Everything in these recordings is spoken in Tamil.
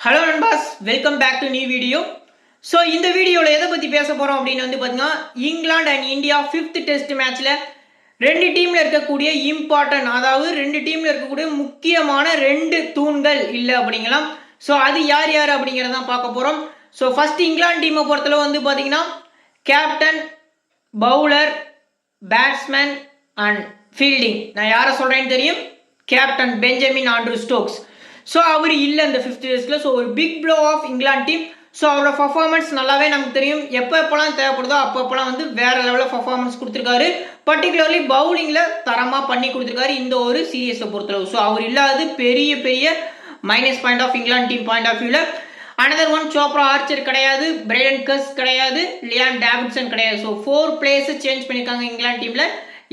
Hello நண்பாஸ் welcome back to new video so இந்த வீடியோவில் எதை பற்றி பேச போகிறோம் அப்படின்னு வந்து பார்த்தீங்கன்னா England and India fifth test மேட்ச்சில் ரெண்டு டீமில் இருக்கக்கூடிய இம்பார்ட்டன்ட் அதாவது ரெண்டு டீமில் இருக்கக்கூடிய முக்கியமான ரெண்டு தூண்கள் இல்லை அப்படிங்கலாம். ஸோ அது யார் யார் அப்படிங்கிறத பார்க்க போகிறோம் ஸோ ஃபஸ்ட் இங்கிலாந்து டீமை பொறுத்தளவு வந்து பார்த்தீங்கன்னா captain bowler batsman and fielding நான் யாரை சொல்கிறேன்னு தெரியும்? Captain Benjamin Andrew Stokes so அவர் இல்லை இந்த ஃபிஃப்த் டேஸில் ஸோ ஒரு big blow of England team so அவரோட பர்ஃபார்மன்ஸ் நல்லாவே நமக்கு தெரியும். எப்போ எப்போலாம் தேவைப்படுதோ அப்போ அப்போலாம் வந்து வேற லெவலில் பர்ஃபார்மன்ஸ் கொடுத்துருக்காரு. பர்டிகுலர்லி பவுலிங்கில் தரமாக பண்ணி கொடுத்துருக்காரு இந்த ஒரு சீரியஸை பொறுத்தளவு. ஸோ அவர் இல்லாத பெரிய பெரிய minus point of England team point of வியூவில் அனதர் ஒன் சோப்ரா ஆர்ச்சர் கிடையாது. பிரைடன் கஸ் கிடையாது. லியான் டேவிட்சன் கிடையாது. ஸோ ஃபோர் பிளேயர்ஸை சேஞ்ச் பண்ணியிருக்காங்க இங்கிலாந்து டீமில்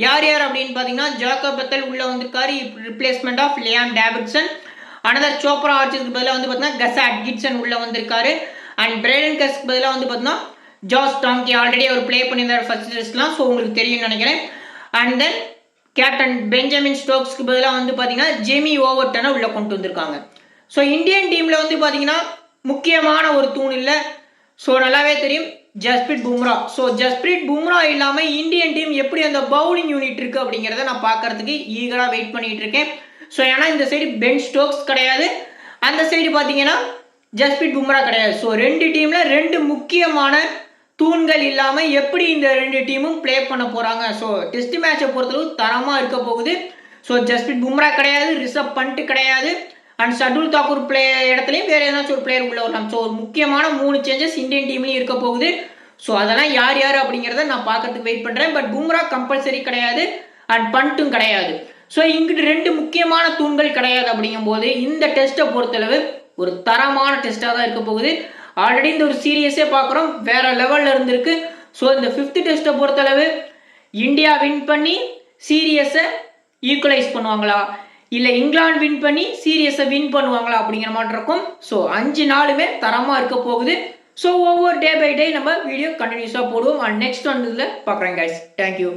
யார் யார் அப்படின்னு பார்த்தீங்கன்னா ஜாக்கப் பத்தல் உள்ளே வந்திருக்காரு. Replacement of Liam Davidson another Jofra ஆர்ச்சருக்கு பதிலாக வந்து பார்த்தீங்கன்னா கஸ் அட்கிட்சன் உள்ளே வந்திருக்காரு. அண்ட் பிரேடன் கஸ்க்கு பதிலாக வந்து பார்த்தீங்கன்னா ஜாஸ் டாங்கி ஆல்ரெடி அவர் ப்ளே பண்ணியிருந்தார் ஃபர்ஸ்ட் டெஸ்ட்லாம் ஸோ உங்களுக்கு தெரியும்னு நினைக்கிறேன். அண்ட் தென் கேப்டன் பெஞ்சமின் ஸ்டோக்ஸ்க்கு பதிலாக வந்து பார்த்தீங்கன்னா ஜெமி ஓவர்டனை உள்ளே கொண்டு வந்திருக்காங்க. ஸோ இந்தியன் டீமில் வந்து பார்த்தீங்கன்னா முக்கியமான ஒரு தூண் இல்லை. ஸோ நல்லாவே தெரியும். ஜஸ்பிரீத் பும்ரா ஸோ ஜஸ்பிரீத் பும்ரா இல்லாமல் இந்தியன் டீம் எப்படி அந்த பவுலிங் யூனிட் இருக்குது அப்படிங்கிறத நான் பார்க்கறதுக்கு ஈகராக வெயிட் பண்ணிகிட்டு இருக்கேன். ஸோ ஏன்னா இந்த சைடு பென் ஸ்டோக்ஸ் கிடையாது. அந்த சைடு பார்த்தீங்கன்னா ஜஸ்பிரிட் பும்ரா கிடையாது. ஸோ ரெண்டு டீமில் ரெண்டு முக்கியமான தூண்கள் இல்லாமல் எப்படி இந்த ரெண்டு டீமும் ப்ளே பண்ண போகிறாங்க ஸோ டெஸ்ட் மேட்சை பொறுத்தளவு தரமாக இருக்க போகுது. ஸோ ஜஸ்பிரிட் பும்ரா கிடையாது ரிஷப் பண்ட் கிடையாது அண்ட் சடுல் தாக்கூர் பிளே இடத்துலையும் வேறு ஏதாச்சும் ஒரு பிளேயர் உள்ள வரலாம். ஸோ முக்கியமான மூணு சேஞ்சஸ் இந்தியன் டீம்லையும் இருக்க போகுது. ஸோ அதெல்லாம் யார் யார் அப்படிங்கிறத நான் பார்க்கறதுக்கு வெயிட் பண்ணுறேன் பட் பும்ரா கம்பல்சரி கிடையாது அண்ட் பண்ட்டும் கிடையாது. ஸோ இங்கிட்டு ரெண்டு முக்கியமான தூண்கள் கிடையாது அப்படிங்கும்போது இந்த டெஸ்ட்டை பொறுத்தளவு ஒரு தரமான டெஸ்ட்டாக தான் இருக்க போகுது. ஆல்ரெடி இந்த ஒரு சீரியஸே பார்க்குறோம் வேற லெவலில் இருந்திருக்கு. ஸோ இந்த ஃபிஃப்த் டெஸ்ட்டை பொறுத்தளவு இந்தியா வின் பண்ணி சீரியஸை ஈக்குவலைஸ் பண்ணுவாங்களா? இல்லை இங்கிலாந்து வின் பண்ணி சீரியஸை வின் பண்ணுவாங்களா அப்படிங்கிற மாதிரி இருக்கும். ஸோ அஞ்சு நாளுமே தரமாக இருக்க போகுது. ஸோ ஒவ்வொரு டே பை டே நம்ம வீடியோ கண்டினியூஸாக போடுவோம். அண்ட் நெக்ஸ்ட் வந்து இதில் பார்க்குறேன் கைஸ் தேங்க்யூ